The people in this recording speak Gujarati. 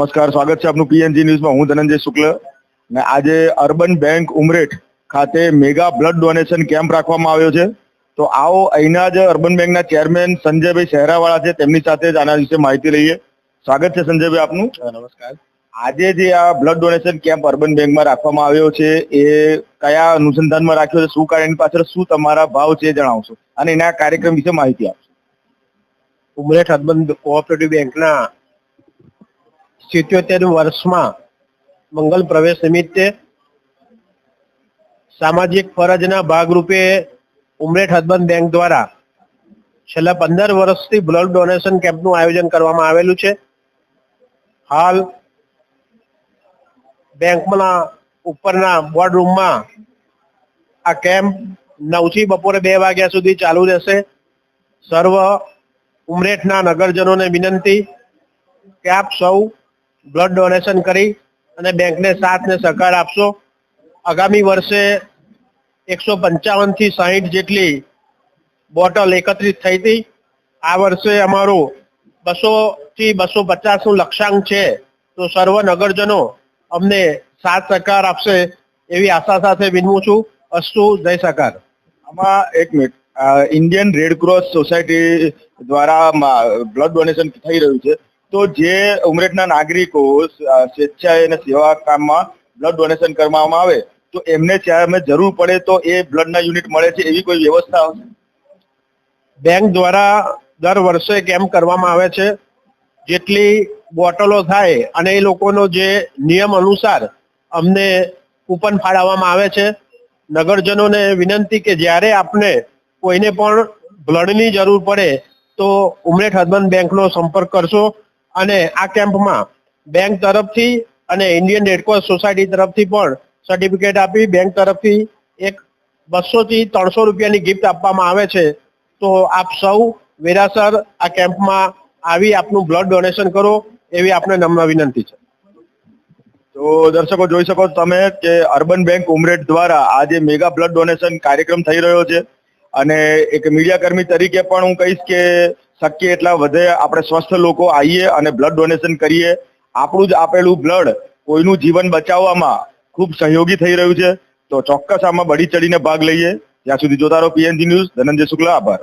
નમસ્કાર સ્વાગત છે આપનું પીએનજી ન્યૂઝમાં. હું ધનંજય શુક્લ ને આજે અર્બન બેંક ઉમરેઠ ખાતે મેગા બ્લડ ડોનેશન કેમ્પ રાખવામાં આવ્યો છે. તો આવો અહીંના જ અર્બન બેંકના ચેરમેન સંજયભાઈ શહેરાવાળા છે. તેમની સાથે જ આના વિશે માહિતી લઈએ. સ્વાગત છે સંજયભાઈ આપનું. નમસ્કાર. આજે જે આ બ્લડ ડોનેશન કેમ્પ અર્બન બેંકમાં રાખવામાં આવ્યો છે એ કયા અનુસંધાનમાં રાખ્યો છે શું કારણ એની પાછળ શું તમારા ભાવ છે જણાવશો. અને એના કાર્યક્રમ વિશે માહિતી આપશો. ઉમરેઠ અર્બન કોઓપરેટિવ બેંકના સિત્યોતેર વર્ષમાં મંગલ પ્રવેશ નિમિત્તે સામાજિક ફરજના ભાગરૂપે ઉમરેઠ હદબંધ બેંક દ્વારા છેલ્લા પંદર વર્ષથી બ્લડ ડોનેશન કેમ્પનું આયોજન કરવામાં આવેલું છે. હાલ બેંકના ઉપરના બોર્ડ રૂમમાં આ કેમ્પ નવથી બપોરે બે વાગ્યા સુધી ચાલુ રહેશે. સર્વ ઉમરેઠના નગરજનોને વિનંતી કે આપ સૌ બ્લડ ડોનેશન કરી અને બેંકને સાથ ને સહકાર આપશો. આગામી વર્ષે એકસો પંચાવનથી સાહીઠ જેટલી બોટલ એકત્રિત થઈ હતી. આ વર્ષે અમારું બસો થી બસો પચાસનું લક્ષ્યાંક છે. તો સર્વ નગરજનો અમને સાથ સહકાર આપશે એવી આશા સાથે વિનવું છું. અસ્તુ, જય સહકાર. આમાં એક minute. Indian red cross society દ્વારા બ્લડ ડોનેશન થઈ રહ્યું છે. તો જે ઉમરેઠના નાગરિકો સ્વેચ્છાએ અને સેવા કામમાં બ્લડ ડોનેશન કરવામાં આવે, તો એમને જ્યારે જરૂર પડે તો એ બ્લડના યુનિટ મળે છે એવી કોઈ વ્યવસ્થા? બેંક દ્વારા દર વર્ષે કેમ્પ કરવામાં આવે છે જેટલી બોટલો થાય અને એ લોકોનો જે નિયમ અનુસાર અમને કૂપન ફાળવવામાં આવે છે, નગરજનોને વિનંતી કે જ્યારે આપને કોઈને પણ બ્લડની જરૂર પડે તો ઉમરેઠ અર્બન બેંકનો સંપર્ક કરશો અને આ કેમ્પમાં બેંક તરફથી અને ઇન્ડિયન રેડક્રોસ સોસાયટી તરફથી પણ સર્ટિફિકેટ આપી, બેંક તરફથી એક બસોથી ત્રણસો રૂપિયાની ગિફ્ટ આપવામાં આવે છે. તો આપ સૌ વેરાસર આ કેમ્પમાં આવી આપનું બ્લડ ડોનેશન કરો એવી આપને નમ્ર વિનંતી છે. તો દર્શકો જોઈ શકો તમે કે અર્બન બેંક ઉમરેઠ દ્વારા આજે મેગા બ્લડ ડોનેશન કાર્યક્રમ થઈ રહ્યો છે. અને એક મીડિયા કર્મી તરીકે પણ હું કહીશ કે શક્ય એટલા વધે આપણે સ્વસ્થ લોકો આવીએ અને બ્લડ ડોનેશન કરીએ. આપણું જ આપેલું બ્લડ કોઈનું જીવન બચાવવામાં ખૂબ સહયોગી થઈ રહ્યું છે. તો ચોક્કસ આમાં બળી ચડીને ભાગ લઈએ. ત્યાં સુધી જોતા રહો પીએનજી ન્યૂઝ ધનંજય શુક્લા, આભાર.